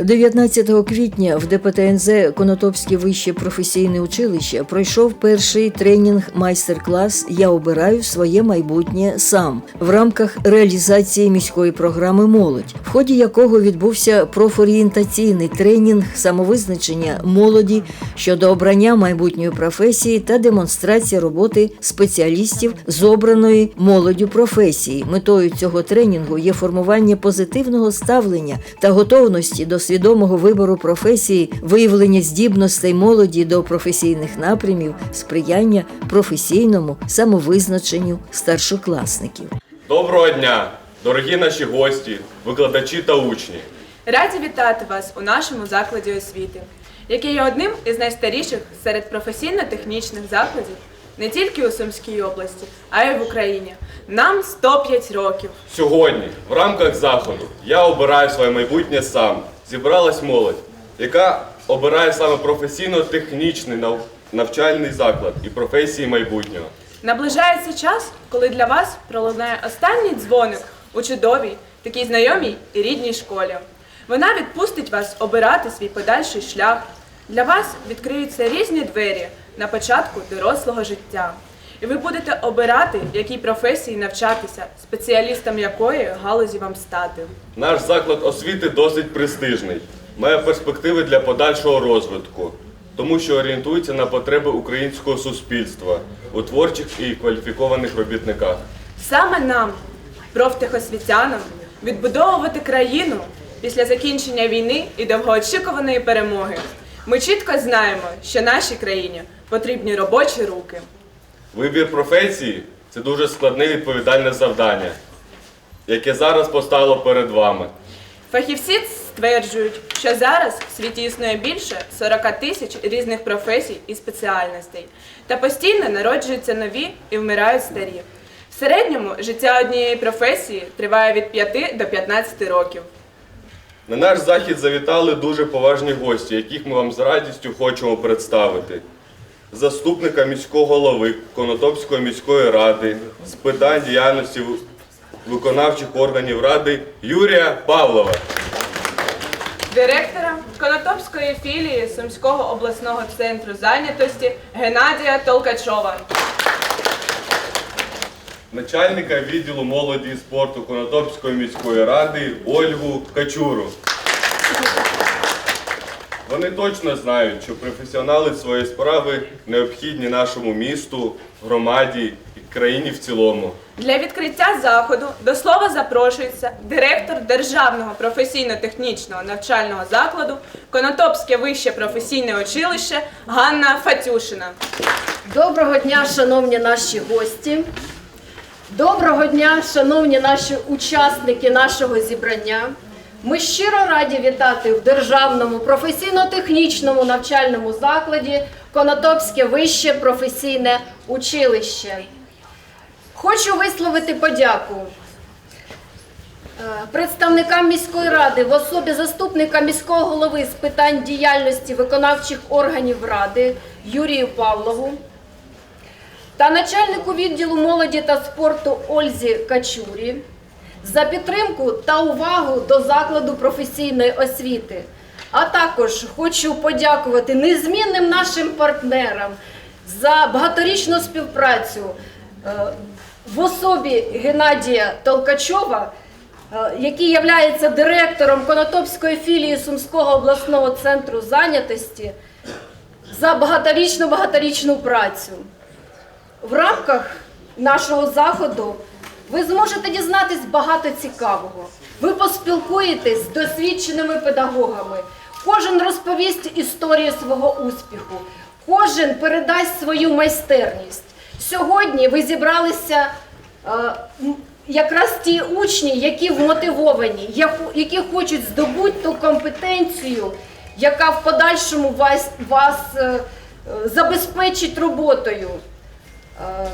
19 квітня в ДПТНЗ Конотопське вище професійне училище пройшов перший тренінг майстер-клас Я обираю своє майбутнє сам в рамках реалізації міської програми Молодь, в ході якого відбувся профорієнтаційний тренінг самовизначення молоді щодо обрання майбутньої професії та демонстрація роботи спеціалістів з обраної молоддю професії. Метою цього тренінгу є формування позитивного ставлення та готовності до свідомого вибору професії, виявлення здібностей молоді до професійних напрямів, сприяння професійному самовизначенню старшокласників. Доброго дня, дорогі наші гості, викладачі та учні. Раді вітати вас у нашому закладі освіти, який є одним із найстаріших серед професійно-технічних закладів не тільки у Сумській області, а й в Україні. Нам 105 років. Сьогодні, в рамках заходу, я обираю своє майбутнє сам. Зібралась молодь, яка обирає саме професійно-технічний нав- навчальний заклад і професії майбутнього. Наближається час, коли для вас пролунає останній дзвоник у чудовій, такій знайомій і рідній школі. Вона відпустить вас обирати свій подальший шлях. Для вас відкриються різні двері на початку дорослого життя. І ви будете обирати, в якій професії навчатися, спеціалістом якої галузі вам стати. Наш заклад освіти досить престижний, має перспективи для подальшого розвитку, тому що орієнтується на потреби українського суспільства у творчих і кваліфікованих робітниках. Саме нам, профтехосвітянам, відбудовувати країну після закінчення війни і довгоочікуваної перемоги. Ми чітко знаємо, що нашій країні потрібні робочі руки. Вибір професії це дуже складне відповідальне завдання, яке зараз постало перед вами. Фахівці стверджують, що зараз в світі існує більше 40 тисяч різних професій і спеціальностей, та постійно народжуються нові і вмирають старі. В середньому життя однієї професії триває від 5 до 15 років. На наш захід завітали дуже поважні гості, яких ми вам з радістю хочемо представити. Заступника міського голови Конотопської міської ради з питань діяльності виконавчих органів ради Юрія Павлова. Директора Конотопської філії Сумського обласного центру зайнятості Геннадія Толкачова. начальника відділу молоді і спорту Конотопської міської ради Ольгу Качуру. Вони точно знають, що професіонали своєї справи необхідні нашому місту, громаді і країні в цілому. Для відкриття заходу до слова запрошується директор Державного професійно-технічного навчального закладу Конотопське вище професійне училище Ганна Фатюшина. Доброго дня, шановні наші гості. Доброго дня, шановні наші учасники нашого зібрання. Ми щиро раді вітати в Державному професійно-технічному навчальному закладі Конотопське вище професійне училище. Хочу висловити подяку е, представникам міської ради в особі заступника міського голови з питань діяльності виконавчих органів ради Юрію Павлову та начальнику відділу молоді та спорту Ользі Качурі за підтримку та увагу до закладу професійної освіти. А також хочу подякувати незмінним нашим партнерам за багаторічну співпрацю е, в особі Геннадія Толкачова, е, який є директором Конотопської філії Сумського обласного центру зайнятості, за багаторічну багаторічну працю. В рамках нашого заходу ви зможете дізнатись багато цікавого. Ви поспілкуєтесь з досвідченими педагогами. Кожен розповість історію свого успіху, кожен передасть свою майстерність. Сьогодні ви зібралися е, якраз ті учні, які вмотивовані, які хочуть здобути ту компетенцію, яка в подальшому вас, вас е, забезпечить роботою. Е,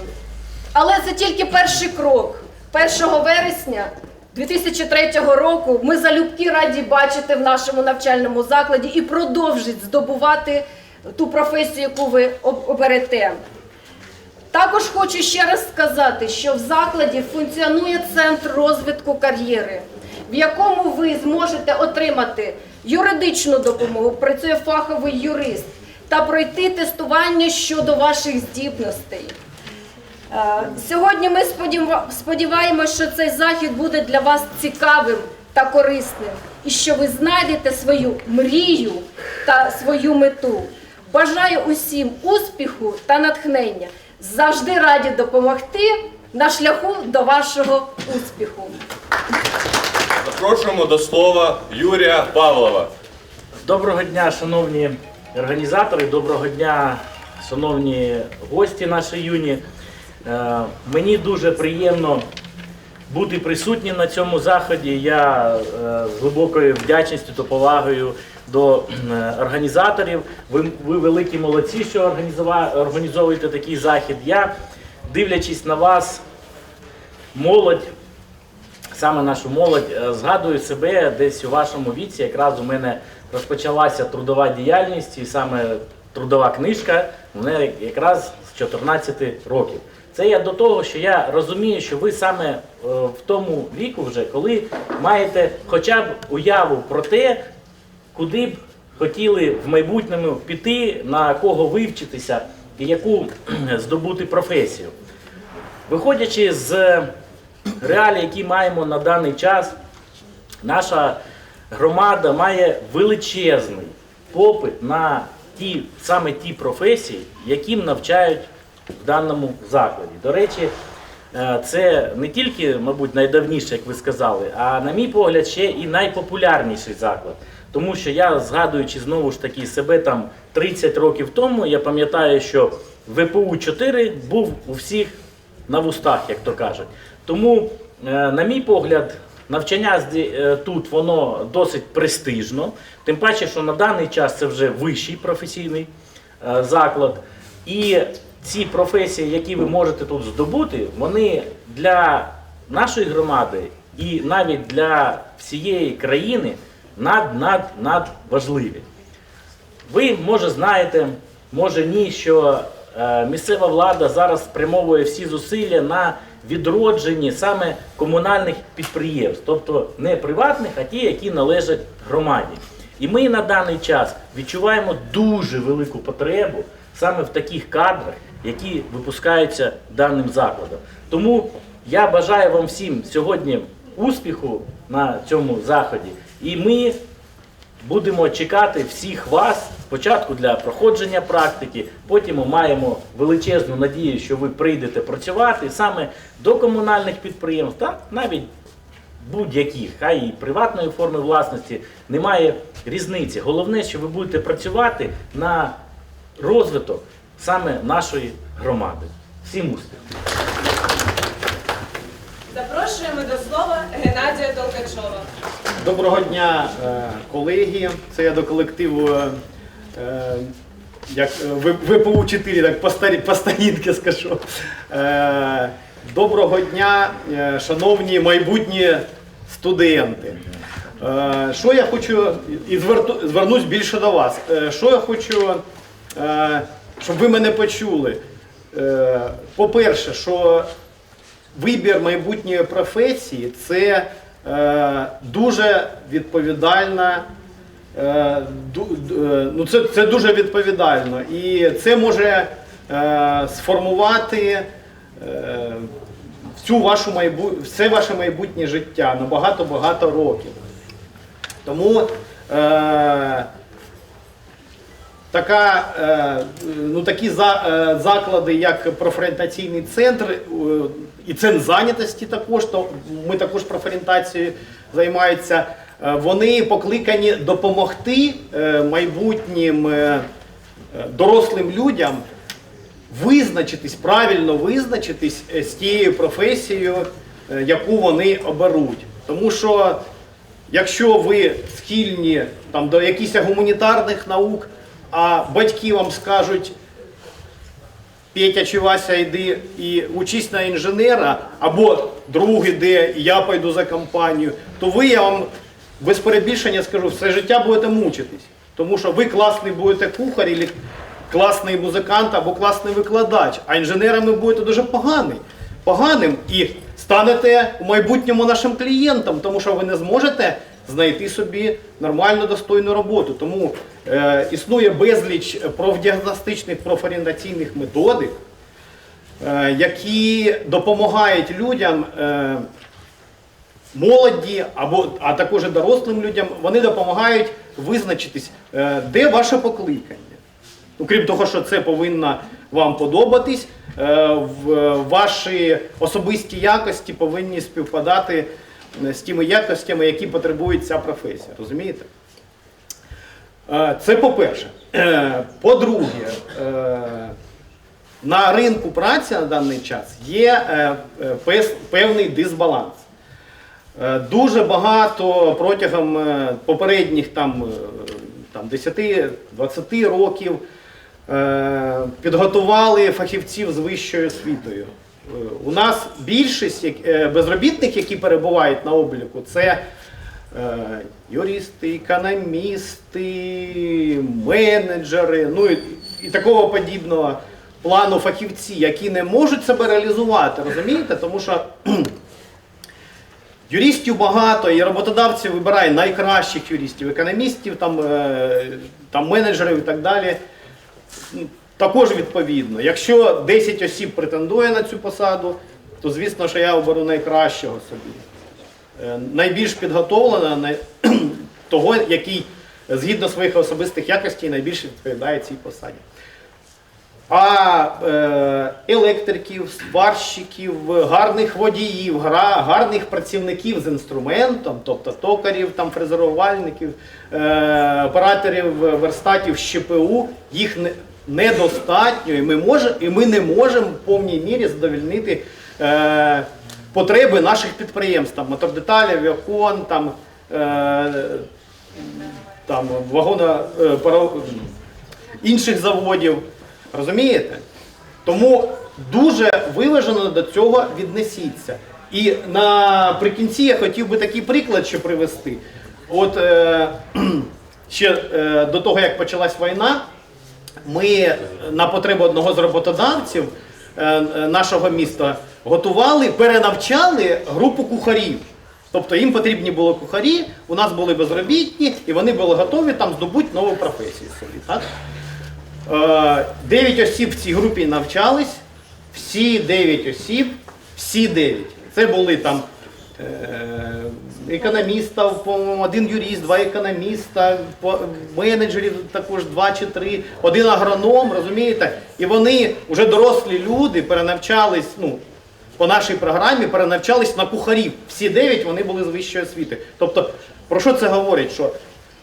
Але це тільки перший крок. 1 вересня 2003 року ми залюбки раді бачити в нашому навчальному закладі і продовжить здобувати ту професію, яку ви оберете. Також хочу ще раз сказати, що в закладі функціонує центр розвитку кар'єри, в якому ви зможете отримати юридичну допомогу, працює фаховий юрист та пройти тестування щодо ваших здібностей. Е, Сьогодні ми сподіва- сподіваємося, що цей захід буде для вас цікавим та корисним, і що ви знайдете свою мрію та свою мету. Бажаю усім успіху та натхнення. Завжди раді допомогти на шляху до вашого успіху. Запрошуємо до слова Юрія Павлова. Доброго дня, шановні організатори, доброго дня, шановні гості наші юні. Е, Мені дуже приємно бути присутнім на цьому заході. Я е, з глибокою вдячністю та повагою до е, організаторів. Ви, ви великі молодці, що організовуєте такий захід. Я, дивлячись на вас, молодь, саме нашу молодь, згадую себе десь у вашому віці. Якраз у мене розпочалася трудова діяльність, і саме трудова книжка мене якраз 14 років. Це я до того, що я розумію, що ви саме е, в тому віку, вже коли маєте хоча б уяву про те, куди б хотіли в майбутньому піти, на кого вивчитися і яку здобути професію. Виходячи з реалій, які маємо на даний час, наша громада має величезний попит на ті, саме ті професії, яким навчають в даному закладі. До речі, е, це не тільки, мабуть, найдавніше, як ви сказали, а на мій погляд, ще і найпопулярніший заклад. Тому що я, згадуючи знову ж таки себе там 30 років тому, я пам'ятаю, що ВПУ 4 був у всіх на вустах, як то кажуть. Тому, е, на мій погляд, навчання е, тут воно досить престижно, тим паче, що на даний час це вже вищий професійний е, заклад. І ці професії, які ви можете тут здобути, вони для нашої громади і навіть для всієї країни над, над, над. Ви, може, знаєте, може ні, що е, місцева влада зараз спрямовує всі зусилля на відродженні саме комунальних підприємств, тобто не приватних, а ті, які належать громаді. І ми на даний час відчуваємо дуже велику потребу саме в таких кадрах, які випускаються даним закладом. Тому я бажаю вам всім сьогодні успіху на цьому заході. І ми Будемо чекати всіх вас спочатку для проходження практики, потім ми маємо величезну надію, що ви прийдете працювати саме до комунальних підприємств, та навіть будь-яких, хай і приватної форми власності, немає різниці. Головне, що ви будете працювати на розвиток саме нашої громади. Всім успіху! Запрошуємо до слова Геннадія Толкачова. Доброго дня, е, колеги. Це я до колективу е, як е, ВПУ 4, так по старі- по старінки скажу. Доброго дня, шановні майбутні студенти. Що я хочу, і звернусь більше до вас. Що я хочу, щоб ви мене почули. По-перше, що вибір майбутньої професії це дуже відповідальна. Е, е, ну це, це дуже відповідально. І це може е, сформувати е, всю вашу майбу... все ваше майбутнє життя на багато-багато років. Тому е, така, е, ну, такі за, е, заклади, як профорієнтаційний центр е, і центр зайнятості також, то ми також профорієнтацією займаються, е, вони покликані допомогти е, майбутнім е, дорослим людям визначитись, правильно визначитись з тією професією, яку вони оберуть. Тому що якщо ви схильні там, до якихось гуманітарних наук, а батьки вам скажуть, Петя чи Вася, йди і учись на інженера, або друг іде, і я пойду за компанію, то ви, я вам без перебільшення скажу, все життя будете мучитись. Тому що ви класний будете кухар, або класний музикант, або класний викладач, а інженером ви будете дуже поганий, поганим і станете у майбутньому нашим клієнтом, тому що ви не зможете знайти собі нормальну достойну роботу. Тому е, існує безліч профдіагностичних профорієнтаційних методик, е, які допомагають людям. Е, молоді або а також і дорослим людям, вони допомагають визначитись, е, де ваше покликання. Ну, крім того, що це повинно вам подобатись, е, ваші особисті якості повинні співпадати з тими якостями, які потребує ця професія. Розумієте? Е, Це по-перше. Е, По-друге, е, на ринку праці на даний час є е, е, певний дисбаланс. Е, Дуже багато протягом е, попередніх там, е, там 10-20 років е, підготували фахівців з вищою освітою. Е, У нас більшість е, безробітних, які перебувають на обліку, це е, юристи, економісти, менеджери, ну і, і такого подібного плану фахівці, які не можуть себе реалізувати, розумієте? Тому що Юристів багато, і роботодавці вибирають найкращих юристів, економістів, там, там менеджерів і так далі. Також відповідно. Якщо 10 осіб претендує на цю посаду, то звісно, що я оберу найкращого собі. Е, Найбільш підготовленого, того, який згідно своїх особистих якостей найбільше відповідає цій посаді. А е, електриків, сварщиків, гарних водіїв, гарних працівників з інструментом, тобто токарів, там, фрезерувальників, е, операторів верстатів ЩПУ, їх не, недостатньо, і ми, може, і ми не можемо в повній мірі задовольнити е, потреби наших підприємств, мотордеталі, авіакон, там, е, там, вагона, е, паро- інших заводів. Розумієте? Тому дуже виважено до цього віднесіться. І наприкінці я хотів би такий приклад ще привести. От е, ще е, до того, як почалась війна, ми на потребу одного з роботодавців е, е, нашого міста готували, перенавчали групу кухарів. Тобто їм потрібні були кухарі, у нас були безробітні, і вони були готові там здобути нову професію собі. Так? Е, Дев'ять осіб в цій групі навчались, всі дев'ять осіб, всі дев'ять. Це були там е, економіста, по-моєму, один юрист, два економіста, менеджерів також два чи три, один агроном, розумієте? І вони вже дорослі люди перенавчались, ну, по нашій програмі перенавчались на кухарів. Всі дев'ять вони були з вищої освіти. Тобто, про що це говорить? Що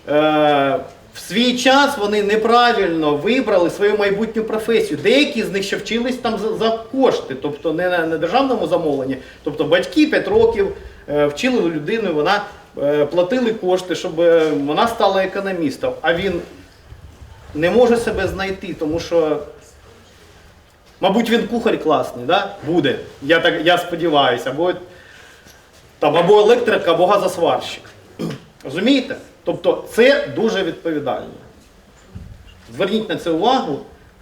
е, в свій час вони неправильно вибрали свою майбутню професію. Деякі з них ще вчились там за, за кошти, тобто не на не державному замовленні. Тобто батьки 5 років е, вчили людину, вона е, платили кошти, щоб е, вона стала економістом. А він не може себе знайти, тому що Мабуть, він кухар класний, да? буде. Я так я сподіваюся, або, там, або електрик, або газосварщик. Розумієте? Тобто це дуже відповідально. Зверніть на це увагу.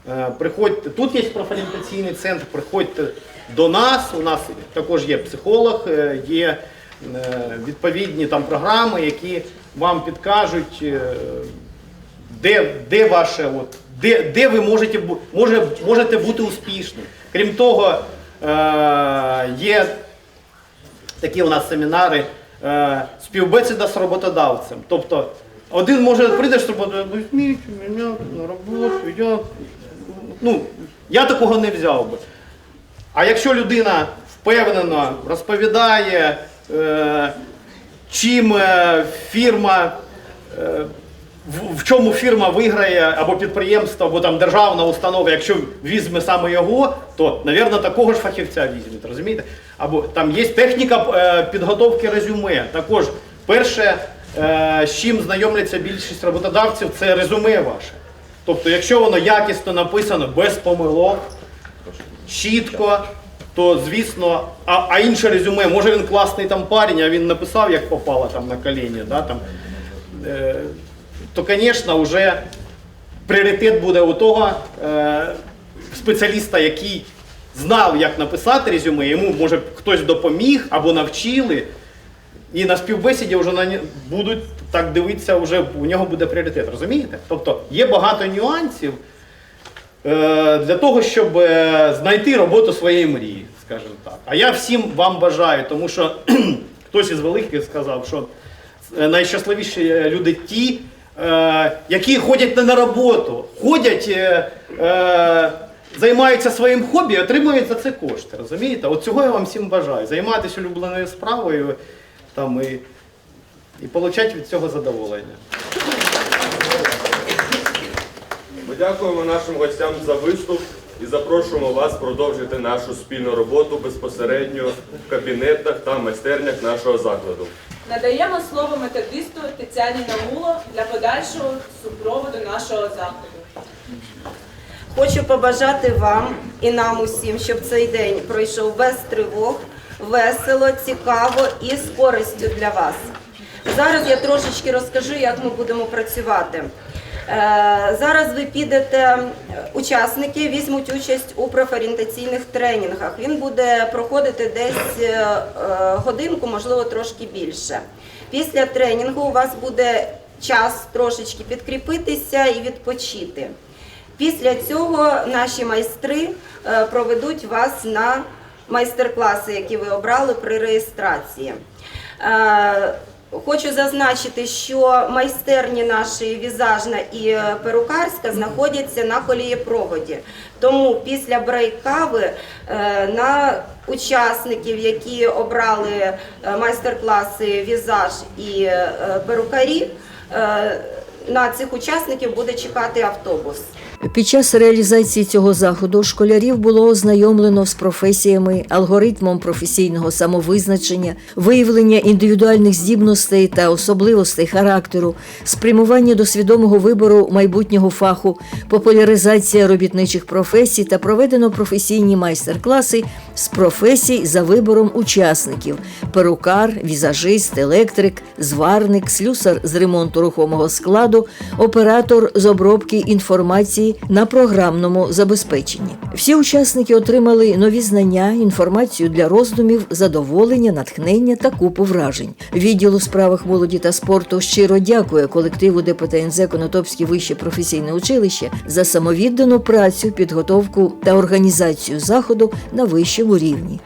Е, Приходьте, тут є профорієнтаційний центр, приходьте до нас. У нас також є психолог, е, є е, відповідні там програми, які вам підкажуть, де, де ваше, от, де, де ви можете, може, можете бути успішним. Крім того, є такі у нас семінари, співбесіда з роботодавцем. Тобто один може прийде, з роботою, візьміть мене на роботу, я, ну, я такого не взяв би. А якщо людина впевнено розповідає, е, чим е, фірма, е, в, в чому фірма виграє, або підприємство, або там державна установа, якщо візьме саме його, то, мабуть, такого ж фахівця візьме, розумієте? Або там є техніка е, підготовки резюме. Також перше, е, з чим знайомляться більшість роботодавців, це резюме ваше. Тобто, якщо воно якісно написано, без помилок, чітко, то звісно, а, а інше резюме, може він класний там парень, а він написав, як попало там на коліні, да, там, е, то, звісно, вже пріоритет буде у того е, спеціаліста, який знав, як написати резюме, йому може хтось допоміг або навчили. І на співбесіді вже на будуть так дивитися, вже у нього буде пріоритет. Розумієте? Тобто є багато нюансів е, для того, щоб е, знайти роботу своєї мрії, скажімо так. А я всім вам бажаю, тому що хтось із великих сказав, що найщасливіші люди ті, які ходять на роботу, ходять. Е, е, Займаються своїм хобі і отримують за це кошти. Розумієте? От цього я вам всім бажаю. Займатися улюбленою справою там, і, і отримати від цього задоволення. Ми дякуємо нашим гостям за виступ і запрошуємо вас продовжити нашу спільну роботу безпосередньо в кабінетах та майстернях нашого закладу. Надаємо слово методисту Тетяні Намуло для подальшого супроводу нашого заходу. Хочу побажати вам і нам усім, щоб цей день пройшов без тривог, весело, цікаво і з користю для вас. Зараз я трошечки розкажу, як ми будемо працювати. Е, Зараз ви підете, учасники візьмуть участь у профорієнтаційних тренінгах. Він буде проходити десь е, е, годинку, можливо, трошки більше. Після тренінгу у вас буде час трошечки підкріпитися і відпочити. Після цього наші майстри проведуть вас на майстер-класи, які ви обрали при реєстрації. Хочу зазначити, що майстерні наші візажна і е, перукарська знаходяться на колієпроводі. Тому після брейк-кави е, на учасників, які обрали е, майстер-класи візаж і перукарі, на цих учасників буде чекати автобус. Під час реалізації цього заходу школярів було ознайомлено з професіями, алгоритмом професійного самовизначення, виявлення індивідуальних здібностей та особливостей характеру, спрямування до свідомого вибору майбутнього фаху, популяризація робітничих професій та проведено професійні майстер-класи з професій за вибором учасників: перукар, візажист, електрик, зварник, слюсар з ремонту рухомого складу, оператор з обробки інформації на програмному забезпеченні. Всі учасники отримали нові знання, інформацію для роздумів, задоволення, натхнення та купу вражень. Відділ у справах молоді та спорту щиро дякує колективу ДПТНЗ Конотопське вище професійне училище за самовіддану працю, підготовку та організацію заходу на вищому рівні.